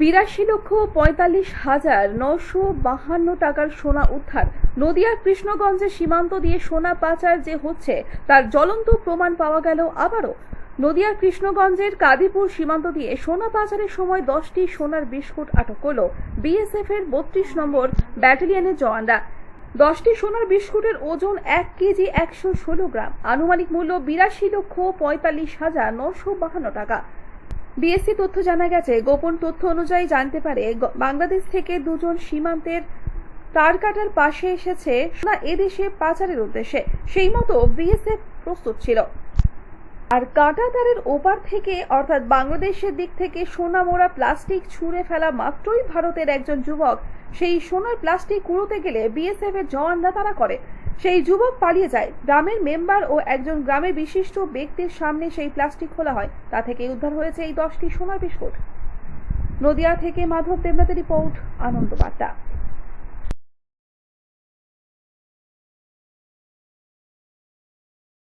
বিরাশি লক্ষ পঁয়তাল্লিশ হাজার নশো বাহান্ন টাকার সোনা উদ্ধার। নদিয়ার কৃষ্ণগঞ্জে সীমান্ত দিয়ে সোনা পাচার যে হচ্ছে, তার জ্বলন্ত প্রমাণ পাওয়া গেল আবারও। নদিয়ার কৃষ্ণগঞ্জের কাদিপুর সীমান্ত দিয়ে সোনা পাচারের সময় দশটি সোনার বিস্কুট আটক করল বিএসএফ এর বত্রিশ নম্বর ব্যাটালিয়নের জওয়ানরা। দশটি সোনার বিস্কুটের ওজন এক কেজি একশো ষোলো গ্রাম। আনুমানিক মূল্য বিরাশি লক্ষ পঁয়তাল্লিশ হাজার নশো বাহান্ন টাকা। বিএসসি তথ্য জানা গেছে, গোপন তথ্য অনুযায়ী জানতে পারে বাংলাদেশ থেকে দুজন সীমান্তের তার কাটার পাশে এসেছে সোনা এদেশে পাচারের উদ্দেশ্যে। সেই মতো বিএসএফ প্রস্তুত ছিল। আর কাঁটা তারের ওপার থেকে, অর্থাৎ বাংলাদেশের দিক থেকে সোনা মোড়া প্লাস্টিক ছুঁড়ে ফেলা মাত্রই ভারতের একজন যুবক, সেই সোনার প্লাস্টিক কুড়োতে গেলে বিএসএফ এর জওয়ানরা তারা করে। সেই যুবক পালিয়ে যায়। গ্রামের মেম্বার ও একজন গ্রামের বিশিষ্ট ব্যক্তির সামনে সেই প্লাস্টিক খোলা হয়। তা থেকে উদ্ধার হয়েছে এই দশটি সোনার বিস্কুট নদিয়া থেকে মাধব দেবনাথের রিপোর্ট আনন্দ বার্তা